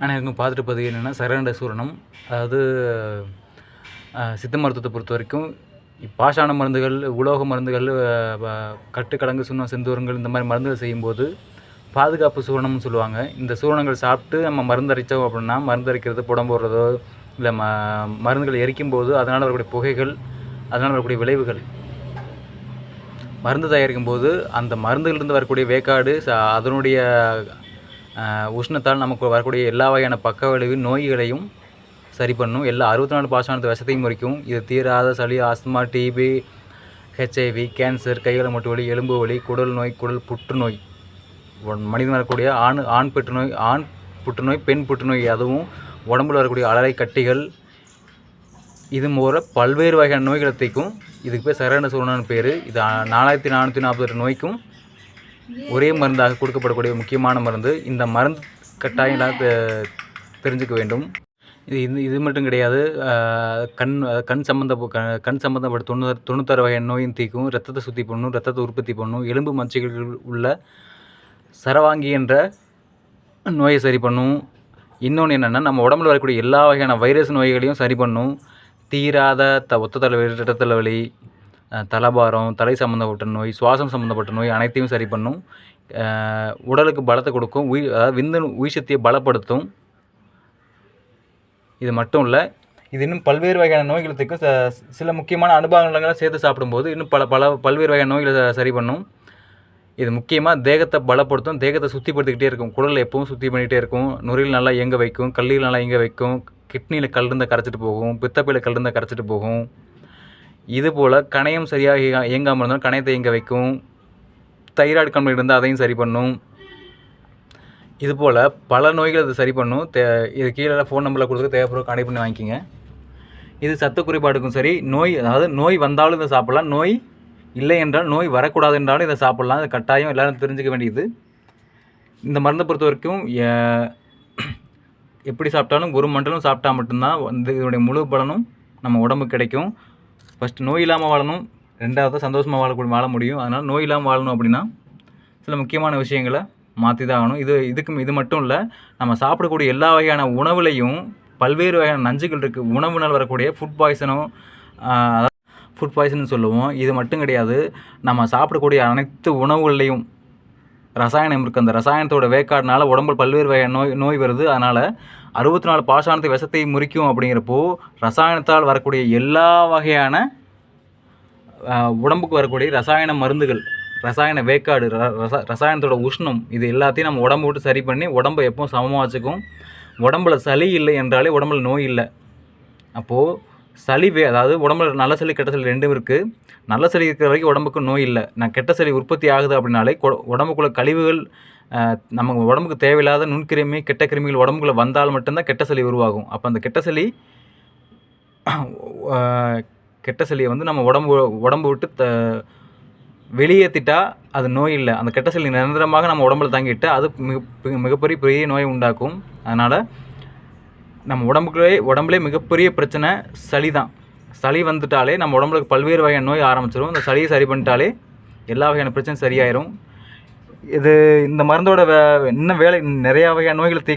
அனைவருக்கும் பார்த்துட்டு பதிவு என்னென்னா சரண்ட சூரணம் அதாவது சித்த மருத்துவத்தை பொறுத்த வரைக்கும் பாஷான மருந்துகள் உலோக மருந்துகள் கட்டுக்கடங்கு சுண்ணம் செந்தூரங்கள் இந்த மாதிரி மருந்துகள் செய்யும்போது பாதுகாப்பு சூரணம்னு சொல்லுவாங்க. இந்த சூரணங்கள் சாப்பிட்டு நம்ம மருந்தரைச்சோம் அப்படின்னா மருந்தரைக்கிறது புடம் போடுறதோ இல்லை ம மருந்துகள் எரிக்கும் போது அதனால் வரக்கூடிய புகைகள் அதனால் வரக்கூடிய விளைவுகள். மருந்து தயாரிக்கும் போது அந்த மருந்துகளிலிருந்து வரக்கூடிய வேக்காடு ச- அதனுடைய உஷ்ணத்தால் நமக்கு வரக்கூடிய எல்லா வகையான பக்க விளைவு நோய்களையும் சரி பண்ணும் எல்லா அறுபத்தி நாலு பாஷானத்து விஷத்தையும் முறிக்கும் இது தீராத சளி ஆஸ்துமா டிபி ஹெச்ஐவி கேன்சர் கைகளை மூட்டு வலி எலும்பு வலி குடல் நோய் குடல் புற்றுநோய். ஒன் மனிதன் வரக்கூடிய ஆண் ஆண் புற்றுநோய் ஆண் புற்றுநோய் பெண் புற்றுநோய் அதுவும் உடம்புல வரக்கூடிய அலறை கட்டிகள் இது போல பல்வேறு வகையான நோய்களை தைக்கும் இதுக்கு பேர் சரண சூரணன் பேர். இது நாலாயிரத்தி நானூற்றி நாற்பது நோய்க்கும் ஒரே மருந்தாக கொடுக்கப்படக்கூடிய முக்கியமான மருந்து. இந்த மருந்து கட்டாயம் தெரிஞ்சுக்க வேண்டும். இது இது இது மட்டும் கிடையாது கண் கண் சம்மந்த கண் சம்மந்தப்பட்ட தொண்ணூறு தொண்ணூத்தாறு வகையான நோயும் தீக்கும் ரத்தத்தை சுத்தி பண்ணும் ரத்தத்தை உற்பத்தி பண்ணும் எலும்பு மச்சைகள் உள்ள சரவாங்கி என்ற நோயை சரி பண்ணும். இன்னொன்று என்னென்னா நம்ம உடம்புல வரக்கூடிய எல்லா வகையான வைரஸ் நோய்களையும் சரி பண்ணும். தீராத த ஒத்த தலைவலி இரட்ட தலைவலி தலபாரம் தலை சம்மந்தப்பட்ட நோய் சுவாசம் சம்மந்தப்பட்ட நோய் அனைத்தையும் சரி பண்ணும். உடலுக்கு பலத்தை கொடுக்கும். உயிர் அதாவது விந்து உயிர் சக்தியை பலப்படுத்தும். இது மட்டும் இல்லை இது இன்னும் பல்வேறு வகையான நோய்களுக்கு ச- சில முக்கியமான அனுபவங்களை சேர்த்து சாப்பிடும்போது இன்னும் பல பல பல்வேறு வகையான நோய்களை சரி பண்ணும். இது முக்கியமாக தேகத்தை பலப்படுத்தும். தேகத்தை சுத்திப்படுத்திக்கிட்டே இருக்கும். குடல் எப்பவும் சுத்தி பண்ணிகிட்டே இருக்கும். நுரையில் நல்லா இயங்க வைக்கும். கல்லீரல் நல்லா இயங்க வைக்கும். கிட்னியில் கல் இருந்தால் கரைச்சிட்டு போகும். பித்தப்பையில் கல் இருந்தால் கரைச்சிட்டு போகும். இது போல் கணையம் சரியாக இயங்காமல் இருந்தாலும் கணையத்தை இயங்க வைக்கும். தைராய்டு கம்ப்ளைண்ட் இருந்தால் அதையும் சரி பண்ணும். இது போல் பல நோய்கள் இது சரி பண்ணும். தே இது கீழே ஃபோன் நம்பரில் கொடுத்து தேவைப்படுற கனெக்ட் பண்ணி வாங்கிக்கோங்க. இது சத்து குறைபாடுக்கும் சரி. நோய் அதாவது நோய் வந்தாலும் இதை சாப்பிட்லாம். நோய் இல்லை என்றால் நோய் வரக்கூடாது என்றாலும் இதை சாப்பிட்லாம். இது கட்டாயம் எல்லாரும் தெரிஞ்சுக்க வேண்டியது. இந்த மருந்தை பொறுத்த வரைக்கும் எப்படி சாப்பிட்டாலும் ஒரு மண்டலம் சாப்பிட்டா மட்டும்தான் வந்து இதனுடைய முழு பலனும் நம்ம உடம்புக்கு கிடைக்கும். ஃபஸ்ட்டு நோய் இல்லாமல் வாழணும் ரெண்டாவது சந்தோஷமாக வாழக்கூடிய வாழ முடியும். அதனால் நோய் இல்லாமல் வாழணும் அப்படின்னா சில முக்கியமான விஷயங்களை மாற்றி தான் ஆகணும். இது இதுக்கு இது மட்டும் இல்லை நம்ம சாப்பிடக்கூடிய எல்லா வகையான உணவுலையும் பல்வேறு வகையான நஞ்சுகள் இருக்குது உணவுனால் வரக்கூடிய ஃபுட் பாய்சனும் ஃபுட் பாய்சன் சொல்லுவோம். இது மட்டும் கிடையாது. நம்ம சாப்பிடக்கூடிய அனைத்து உணவுகள்லையும் ரசாயனம் இருக்குது அந்த ரசாயனத்தோட வேக்காடுனால உடம்புல பல்வேறு வகையான நோய் நோய் வருது. அதனால் அறுபத்தி நாலு பாஷாணத்தை விஷத்தை முறிக்கும் அப்படிங்கிறப்போ ரசாயனத்தால் வரக்கூடிய எல்லா வகையான உடம்புக்கு வரக்கூடிய ரசாயன மருந்துகள் ரசாயன வேக்காடு ர- ரச ரசாயனத்தோட உஷ்ணம் இது எல்லாத்தையும் நம்ம உடம்பு விட்டு சரி பண்ணி உடம்பை எப்பவும் சமமாக வச்சுக்கும். உடம்புல சளி இல்லை என்றாலே உடம்புல நோய் இல்லை. அப்போது சளி வே அதாவது உடம்புல நல்ல சளி கெட்ட சளி ரெண்டும் இருக்குது நல்ல சளி இருக்கிற வரைக்கும் உடம்புக்கு நோய் இல்லை. நான் கெட்ட சளி உற்பத்தி ஆகுது அப்படின்னாலே கொ- உடம்புக்குள்ள கழிவுகள் நம்ம உடம்புக்கு தேவையில்லாத நுண்கிருமி கெட்ட கிருமிகள் உடம்புக்குள்ள வந்தால் மட்டும்தான் கெட்ட சளி உருவாகும். அப்போ அந்த கெட்ட சளி கெட்ட சளியை வந்து நம்ம உடம்பு உடம்பு விட்டு த வெளியேற்றிட்டா அது நோய் இல்லை. அந்த கெட்ட சளி நிரந்தரமாக நம்ம உடம்புல தங்கிட்டு அது மிக மிக- மிகப்பெரிய பெரிய நோயை உண்டாக்கும். அதனால் நம்ம உடம்புக்குள்ளே உடம்புலே மிகப்பெரிய பிரச்சனை சளி தான் சளி வந்துட்டாலே நம்ம உடம்புக்கு பல்வேறு வகையான நோய் ஆரம்பிச்சிடும் இந்த சளியை சரி பண்ணிட்டாலே எல்லா வகையான பிரச்சனையும் சரியாயிரும். இது இந்த மருந்தோட வே இன்னும் வேலை நிறையா வகையான நோய்களை தீர்க்கும்.